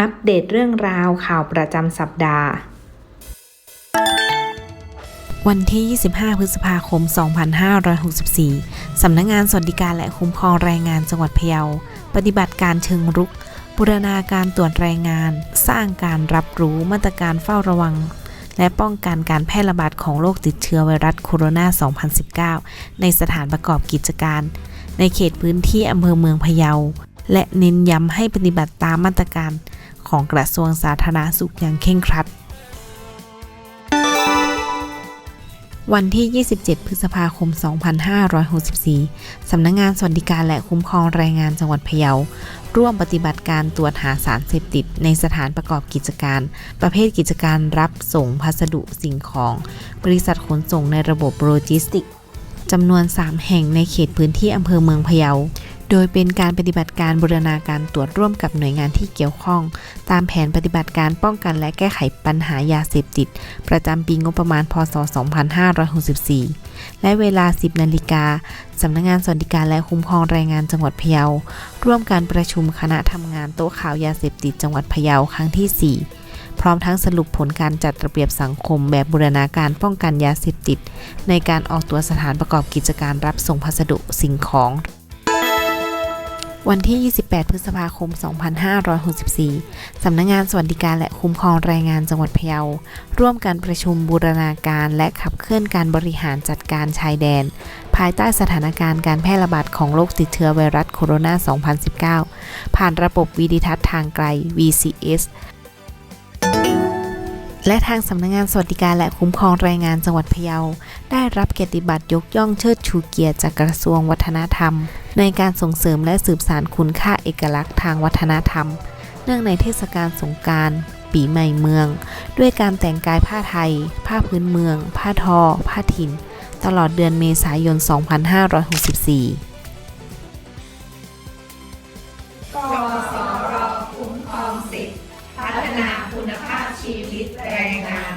อัปเดตเรื่องราวข่าวประจำสัปดาห์วันที่ 25 พฤษภาคม 2564 สำนักงงานสวัสดิการและคุ้มครองแรงงานจังหวัดพะเยา ปฏิบัติการเชิงรุก บูรณาการตรวจแรงงาน สร้างการรับรู้มาตรการเฝ้าระวัง และป้องกันการแพร่ระบาดของโรคติดเชื้อไวรัสโคโรนา 2019 ในสถานประกอบกิจการ ในเขตพื้นที่อำเภอเมืองพะเยา และเน้นย้ำให้ปฏิบัติตามมาตรการ ของกระทรวงสาธารณสุขอย่างเคร่งครัด วันที่ 27 พฤษภาคม 2564 สำนักงงานสวัสดิการและคุ้มครองแรงงานจังหวัดพะเยา ร่วมปฏิบัติการตรวจหาสารเสพติดในสถานประกอบกิจการ ประเภทกิจการรับส่งพัสดุสิ่งของ บริษัทขนส่งในระบบโลจิสติกจำนวน 3 แห่งในเขตพื้นที่อำเภอเมืองพะเยา โดยเป็นการปฏิบัติการบูรณาการตรวจร่วมกับหน่วยงานที่เกี่ยวข้อง ตามแผนปฏิบัติการป้องกันและแก้ไขปัญหายาเสพติด ประจำปีงบประมาณ พศ 2564 และเวลา 10 นาฬิกาสำนักงงานสวัสดิการและคุ้มครองแรงงานจังหวัดพะเยา ร่วมการประชุมคณะทำงานโต๊ะข่าวยาเสพติดจังหวัดพะเยาครั้งที่ 4พร้อมทั้งสรุปผลการจัดระเบียบสังคมแบบบูรณาการป้องกันยาเสพติด ในการออกตัวสถานประกอบกิจการรับส่งพัสดุสิ่งของ วันที่ 28 พฤษภาคม 2564 สำนักงงานสวัสดิการและคุ้มครองแรงงานจังหวัดพะเยา ร่วมการประชุมบูรณาการและขับเคลื่อนการบริหารจัดการชายแดน ภายใต้สถานการณ์การแพร่ระบาดของโรคติดเชื้อไวรัสโคโรนา 2019 ผ่านระบบวิดิทัศน์ทางไกล VCS และทางสำนักงงานสวัสดิการและคุ้มครองแรงงานจังหวัดพะเยา ได้รับเกียรติบัตรยกย่องเชิดชูเกียรติจากกระทรวงวัฒนธรรม ในการส่งเสริมและสืบสานคุณค่าเอกลักษณ์ทางวัฒนธรรม เนื่องในเทศกาลสงการปีใหม่เมือง ด้วยการแต่งกายผ้าไทย ผ้าพื้นเมือง ผ้าทอ ผ้าถิ่น ตลอดเดือนเมษายน 2564กสรคุ้มครองสิทธิพัฒนาคุณภาพชีวิตแรงงาน